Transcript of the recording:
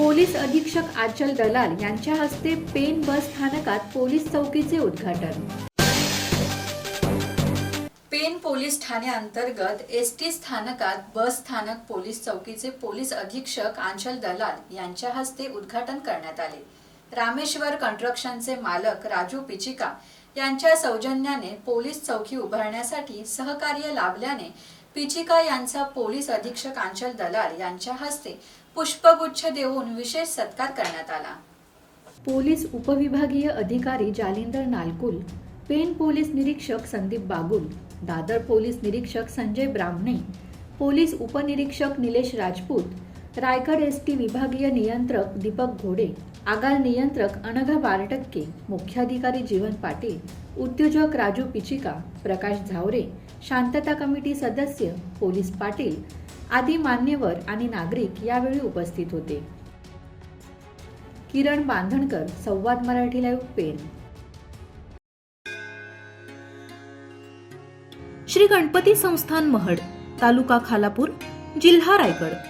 Police अधीक्षक आचल दलाल यांच्या हस्ते पेन बस स्थानकात पोलीस चौकीचे उद्घाटन. पेन पोलीस ठाण्याअंतर्गत एस टी स्थानकात बस स्थानक पोलीस चौकीचे पोलीस अधीक्षक आंचल दलाल यांच्या हस्ते उद्घाटन करण्यात आले. रामेश्वर कन्स्ट्रक्शनचे मालक राजू पिचिका यांच्या सौजन्याने पोलीस चौकी उभारण्यासाठी सहकार्य लाभल्याने पिचिका यांचा पोलीस अधीक्षक आंचल दलाल यांच्या हस्ते पुष्पगुच्छ देऊन विशेष सत्कार करण्यात आला. पोलीस उपविभागीय अधिकारी जालिंदर नालकुल पेन पोलीस निरीक्षक संदीप बागुल दादर पोलीस निरीक्षक संजय ब्राह्मणे पोलीस उपनिरीक्षक निलेश राजपूत रायगड एस टी विभागीय नियंत्रक दीपक घोडे आगार नियंत्रक अनघा बारटक्के मुख्याधिकारी जीवन पाटील उद्योजक राजू पिचिका प्रकाश झावरे शांतता कमिटी सदस्य पोलीस पाटील आदी मान्यवर आणि नागरिक यावेळी उपस्थित होते. किरण बांधणकर संवाद मराठी लाईव्ह पेन श्री गणपती संस्थान महड तालुका खालापूर जिल्हा रायगड.